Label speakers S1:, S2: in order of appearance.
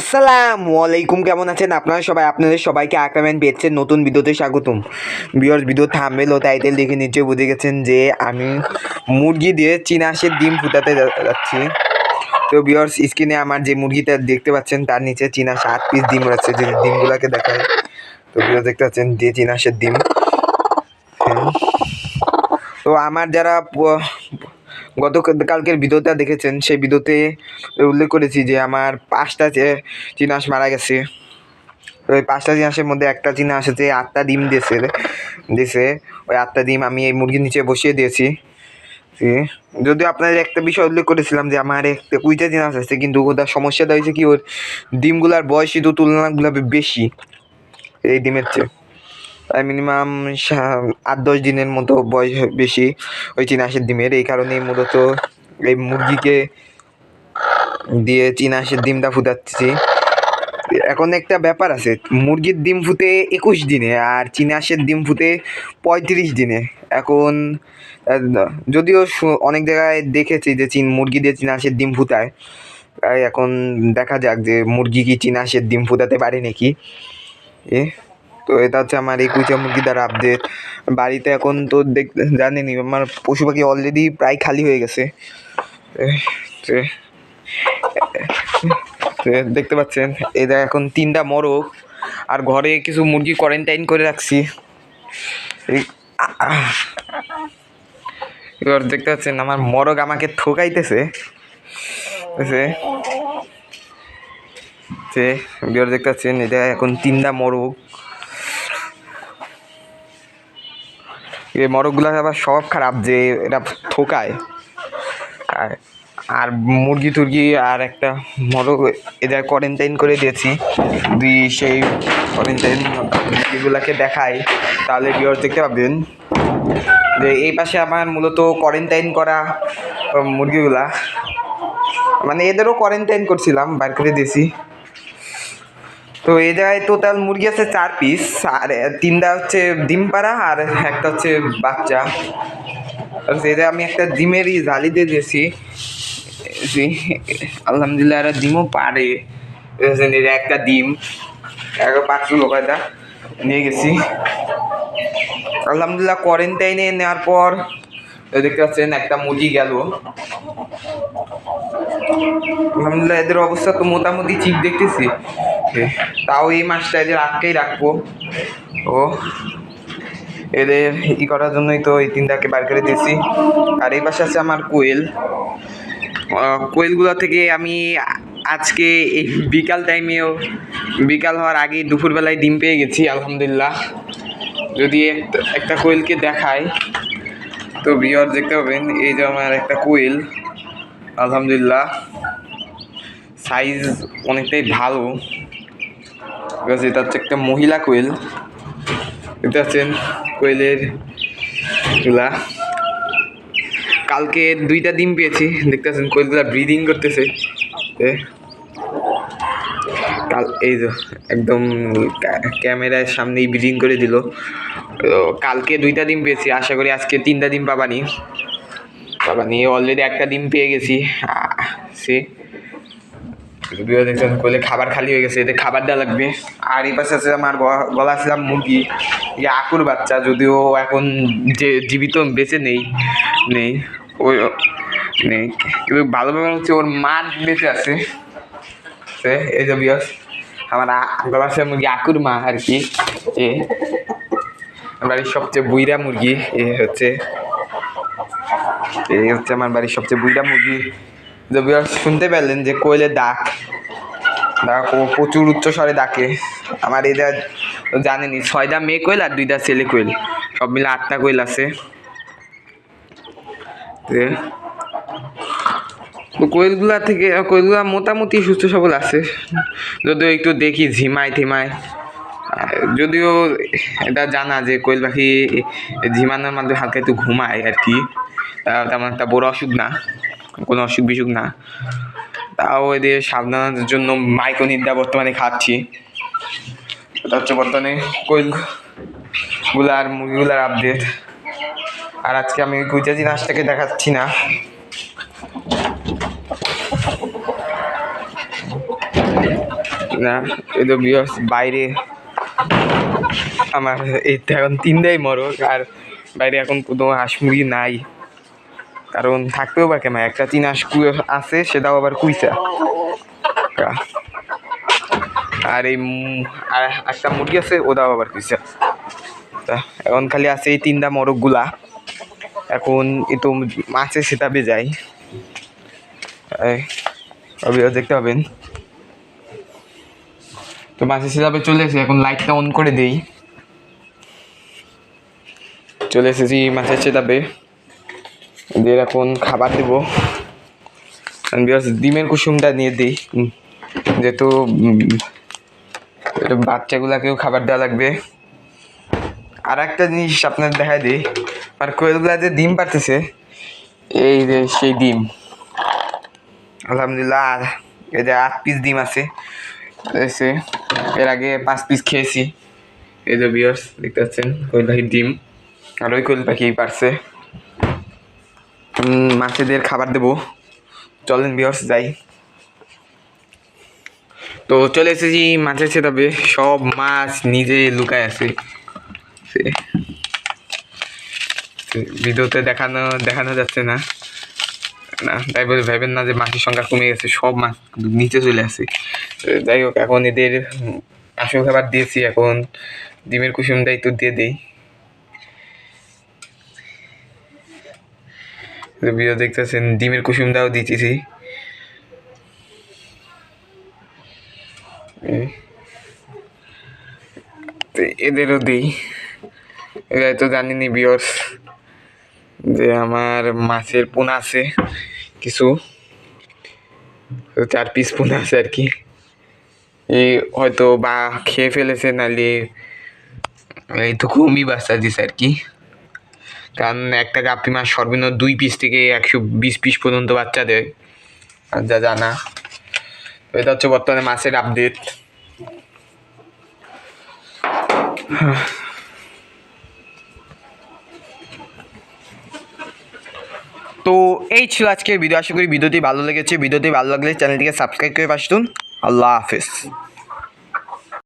S1: আসসালামু আলাইকুম, কেমন আছেন আপনারা সবাই? আপনাদের সবাইকে আক্রামেন্ট পেয়েছেন নতুন ভিডিওতে স্বাগতম। বিয়র ভিডিও থামবেল ও টাইটেল দেখে নিচে বুঝে গেছেন যে আমি মুরগি দিয়ে চিনাশের ডিম ফুটাতে যাচ্ছি। তো বিয়র্স স্ক্রিনে আমার যে মুরগিটা দেখতে পাচ্ছেন, তার নিচে চিনা সাত পিস ডিম রয়েছে যে ডিমগুলোকে দেখায়। তো বিয়র দেখতে পাচ্ছেন যে চিনাশের ডিম। হ্যাঁ। তো আমার যারা প- গত কালকের ভিডিওটা দেখেছেন, সেই ভিডিওতে উল্লেখ করেছি যে আমার পাঁচটা চিনাস মারা গেছে। ওই পাঁচটা চিনাসের মধ্যে একটা চিনাস হচ্ছে আটটা ডিম দিয়েছে দিয়েছে। ওই আটটা ডিম আমি এই মুরগির নিচে বসিয়ে দিয়েছি। জি। যদিও আপনাদের একটা বিষয় উল্লেখ করেছিলাম যে আমার একটা কুইটা চিনাস আছে, কিন্তু ওটার সমস্যাটা হয়েছে কি, ওর ডিমগুলার বয়স কিন্তু তুলনাগুলো বেশি, এই ডিমের চেয়ে। মিনিমাম আট, দশ দিনের মতো বয়স বেশি ওই চিনাশের ডিমের। এই কারণেই মূলত এই মুরগিকে দিয়ে চিনাশের ডিমটা ফুটাচ্ছি। এখন একটা ব্যাপার আছে, মুরগির ডিম ফুটে একুশ দিনে আর চিনাশের ডিম ফুটে পঁয়ত্রিশ দিনে। এখন যদিও অনেক জায়গায় দেখেছি যে চীন মুরগি দিয়ে চিনাশের ডিম ফুটায়। এখন দেখা যাক যে মুরগি কি চিনাশের ডিম ফুটাতে পারে নাকি। এ তো এটা হচ্ছে আমার এই কুইচা মুরগি দ্বারা আপডেট বাড়িতে এখন তো দেখ, জানেনি, আমার পশু পাখি অলরেডি প্রায় খালি হয়ে গেছে। দেখতে পাচ্ছেন, এটা এখন তিনটা মরক আর ঘরে কিছু মুরগি কোয়ারেন্টাইন করে রাখছি। এবার দেখতে পাচ্ছেন, আমার মরগ আমাকে ঠকাইতেছে। দেখতে পাচ্ছেন, এটা এখন তিনটা মরগ। এই মরগগুলো আবার সব খারাপ যে এটা ঠোকায় আর আর মুরগি টুরগি আর একটা মরগ এদের কোয়ারেন্টাইন করে দিয়েছি। দুই সেই কোয়ারেন্টাইন মুরগিগুলোকে দেখাই, তাহলে বিয়ার দেখতে পাবেন। যে এই পাশে আমার মূলত কোয়ারেন্টাইন করা মুরগিগুলা। মানে এদেরও কোয়ারেন্টাইন করছিলাম বার করে দিয়েছি। তো এই জায়গায় টোটাল মুরগি আছে চার পিস আর তিনটা হচ্ছে ডিম পাড়া আর একটা হচ্ছে বাচ্চা। আর এটা আমি একটা ডিমেরই জালি দিয়ে দিয়েছি। আলহামদুলিল্লাহ এরা ডিমও পারে একটা ডিম, একটা পাঁচশো লোকাটা নিয়ে গেছি। আলহামদুলিল্লাহ কোয়ারেন্টাইনে নেওয়ার পর দেখতে পাচ্ছেন একটা মুরগি গেল। আলহামদুলিল্লাহ এদের অবস্থা তো মোটামুটি ঠিক দেখতেছি। এ, তাও এই মাসটা এদের আটকেই রাখব। ও এদের ই করার জন্যই তো এই তিনটাকে বার করে দিয়েছি। আর এই পাশে আছে আমার কোয়েল। কোয়েলগুলো থেকে আমি আজকে এই বিকাল টাইমেও বিকাল হওয়ার আগে দুপুরবেলায় ডিম পেয়ে গেছি আলহামদুলিল্লাহ। যদি একটা কোয়েলকে দেখায় তো বিয়র দেখতে পাবেন এই যে আমার একটা কোয়েল। আলহামদুলিল্লাহ। সাইজ অনেকটাই ভালো। এটা হচ্ছে একটা মহিলা কোয়েল। এটা হচ্ছেন কোয়েলেরগুলা। কালকে দুইটা ডিম পেয়েছি, দেখতে পাচ্ছেন কোয়েলগুলা ব্রিদিং করতেছে। কাল এই যে একদম ক্যা- ক্যামেরার সামনেই ব্রিদিং করে দিল। তো কালকে দুইটা ডিম পেয়েছি, আশা করি আজকে তিনটা ডিম পাবানি। পাবানি অলরেডি একটা ডিম পেয়ে গেছি। সে যদিও দেখছেন কোলে খাবার খালি হয়ে গেছে, এতে খাবার দেওয়া লাগবে। আর এই পাশে আছে আমার গলা ছিলাম মুরগি। ইয়ে আকুর বাচ্চা, যদিও এখন যে জীবিত, বেঁচে নেই নেই। ওই নেই। কিন্তু ভালো ব্যাপার হচ্ছে ওর মা বেঁচে আছে। এই যে বিয়স, আমার গলা ছিলাম মুরগি আকুর মা আর কি। এ বাড়ির সবচেয়ে বুইরা মুরগি, এ হচ্ছে এই হচ্ছে আমার বাড়ির সবচেয়ে বুইরা মুরগি। যে শুনতে পেলেন যে কোয়েলের ডাক ডাক ও প্রচুর উচ্চ স্বরে ডাকে আমার এদের জানেনি, ছয়টা মেয়ে কোয়েল আর দুইটা ছেলে কোয়েল। সব মিলে আটটা কোয়েল আছে। কোয়েলগুলা থেকে, কোয়েলগুলা মোটামুটি সুস্থ সবল আছে। যদিও একটু দেখি ঝিমায় আর যদিও এটা জানা যে কোয়েল পাখি ঝিমানোর মাধ্যমে হালকা একটু ঘুমায় আর কি। তেমন একটা বড় অসুখ না। কোনো অসুখ বিসুখ না। তাও এদের সাবধানতার জন্য মাইকোনিডা বর্তমানে খাচ্ছি। এটা হচ্ছে বর্তমানে কোয়েলগুলার মুরগিগুলার আপডেট আর আজকে আমি গুজরাটি নাচটাকে দেখাচ্ছি না। না বিয়স বাইরে। আমার এই এখন তিনটাই মরক, আর বাইরে এখন কোনো হাঁস মুরগি নাই। কারণ থাকতেও বা কেমন একটা কু- আছে, সেটাও আবার কুইসা আর এই আর একটা মুরগি আছে, ওটাও আবার কুইসা তা, এখন খালি আছে এই তিনটা মরকগুলা এখন তো মাছে সেটাবে যাই দেখতে পাবেন। তো মাছের সেটাবে চলে এসে এখন লাইটটা অন করে দেই। চলে এসেছি মাছের সেটাবে এদের এখন খাবার দেবো। Because ডিমের কুসুমটা নিয়ে দিই। যেহেতু বাচ্চাগুলাকেও খাবার দেওয়া লাগবে। আর একটা জিনিস আপনার দেখা দিই। আর কোয়েলগুলা যে ডিম পারতেছে, এই যে সেই ডিম। আলহামদুলিল্লাহ, আর এই যে আট পিস ডিম আছে। এসে এর আগে পাঁচ পিস খেয়েছি। এই যে বিয়ার্স দেখতে পাচ্ছেন, কোয়েল পাখির ডিম। আর ওই কোয়েল পাখি পারছে। মাছেদের খাবার দেবো। চলেন বিয়ার্স যাই। তো চলে এসেছি মাছের সেটাবে সব মাছ নিজে লুকায় আছে। ভিডিওতে দেখানো দেখানো যাচ্ছে না। না, তাই বলে ভেবেন না যে মাছের সংখ্যা কমে গেছে, সব মাছ নিচে চলে আসে। যাই হোক, এখন এদের আসল খাবার দিয়েছি। এখন ডিমের কুসুমটাই তো দিয়ে দিই। ভিডিও দেখতেছেন, ডিমের কুসুমটাও দিতেছি। এই। তো এদেরও দিই। এরা তো জানিনি বিয়স যে আমার মাছের পোনা আছে কিছু। চার পিস পোনা আছে আর কি। এই হয়তো বা খেয়ে ফেলেছে, নাহলে এই তো কমই বাচ্চা দিছে আর কি। কারণ একটা গাপ্পি মাছ সর্বনিম্ন দুই পিস থেকে একশো বিশ পিস পর্যন্ত বাচ্চা দেয়। যা জানা। এটা হচ্ছে বর্তমানে মাছের আপডেট তো এই ছিল আজকের ভিডিও। আশা করি ভিডিওটি ভালো লেগেছে। ভিডিওটি ভালো লাগলে চ্যানেলটিকে সাবস্ক্রাইব করে পাশুন আল্লাহ হাফেজ।